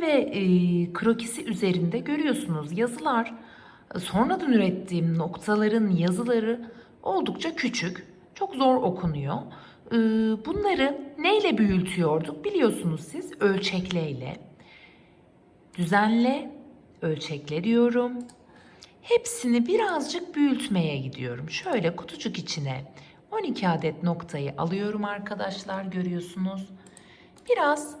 ve e, krokisi üzerinde görüyorsunuz yazılar. e, Sonradan ürettiğim noktaların yazıları oldukça küçük. Çok zor okunuyor. E, bunları neyle büyütüyorduk biliyorsunuz siz ölçekleyle. Düzenle, ölçekle diyorum. Hepsini birazcık büyütmeye gidiyorum. Şöyle kutucuk içine 12 adet noktayı alıyorum arkadaşlar görüyorsunuz. Biraz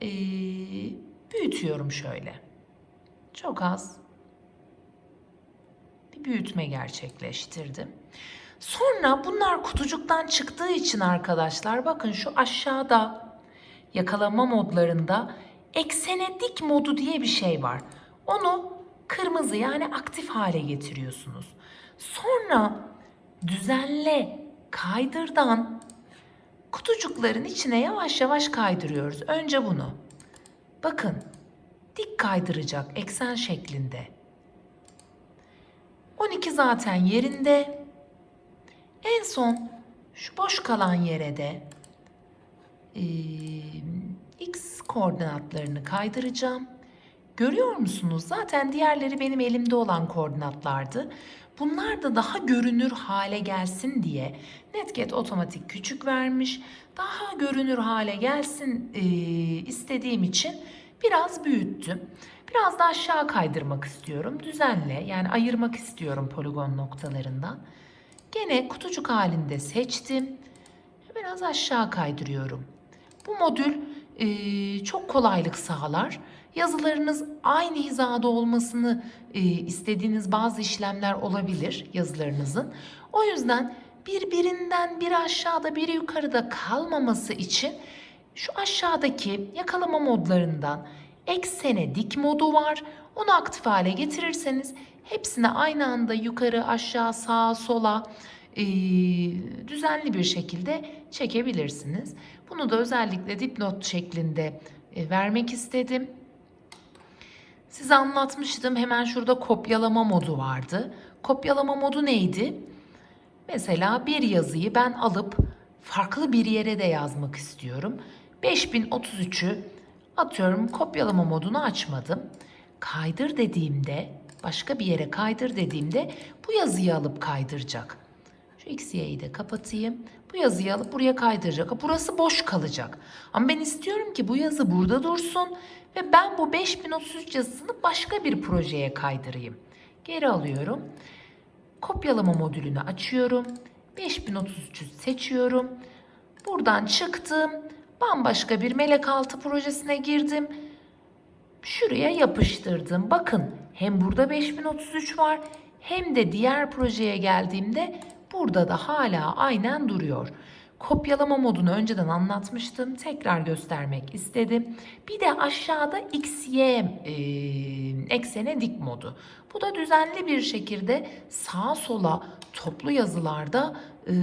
eee, büyütüyorum şöyle. Çok az bir büyütme gerçekleştirdim. Sonra bunlar kutucuktan çıktığı için arkadaşlar bakın şu aşağıda yakalama modlarında eksene dik modu diye bir şey var. Onu kırmızı yani aktif hale getiriyorsunuz. Sonra düzenle kaydırdan kutucukların içine yavaş yavaş kaydırıyoruz. Önce bunu. Bakın dik kaydıracak eksen şeklinde. 12 zaten yerinde. En son şu boş kalan yere de eee, x koordinatlarını kaydıracağım. Görüyor musunuz? Zaten diğerleri benim elimde olan koordinatlardı. Bunlar da daha görünür hale gelsin diye Netget otomatik küçük vermiş. Daha görünür hale gelsin eee, istediğim için biraz büyüttüm. Biraz da aşağı kaydırmak istiyorum. Düzenle yani ayırmak istiyorum poligon noktalarından. Gene kutucuk halinde seçtim. Biraz aşağı kaydırıyorum. Bu modül e, çok kolaylık sağlar. Yazılarınız aynı hizada olmasını e, istediğiniz bazı işlemler olabilir yazılarınızın. O yüzden birbirinden biri aşağıda biri yukarıda kalmaması için şu aşağıdaki yakalama modlarından eksene dik modu var. Onu aktif hale getirirseniz hepsini aynı anda yukarı, aşağı, sağa, sola e, düzenli bir şekilde çekebilirsiniz. Bunu da özellikle dipnot şeklinde e, vermek istedim. Size anlatmıştım. Hemen şurada kopyalama modu vardı. Kopyalama modu neydi? Mesela bir yazıyı ben alıp farklı bir yere de yazmak istiyorum. 5033'ü atıyorum kopyalama modunu açmadım. Kaydır dediğimde başka bir yere kaydır dediğimde bu yazıyı alıp kaydıracak. Şu XY'yi de kapatayım. Yazıyı alıp buraya kaydıracak. Burası boş kalacak. Ama ben istiyorum ki bu yazı burada dursun ve ben bu 5033 yazısını başka bir projeye kaydırayım. Geri alıyorum. Kopyalama modülünü açıyorum. 5033'ü seçiyorum. Buradan çıktım. Bambaşka bir melek altı projesine girdim. Şuraya yapıştırdım. Bakın hem burada 5033 var hem de diğer projeye geldiğimde burada da hala aynen duruyor. Kopyalama modunu önceden anlatmıştım. Tekrar göstermek istedim. Bir de aşağıda XY e, eksene dik modu. Bu da düzenli bir şekilde sağa sola toplu yazılarda e,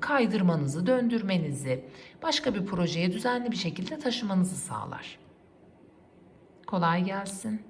kaydırmanızı, döndürmenizi, başka bir projeye düzenli bir şekilde taşımanızı sağlar. Kolay gelsin.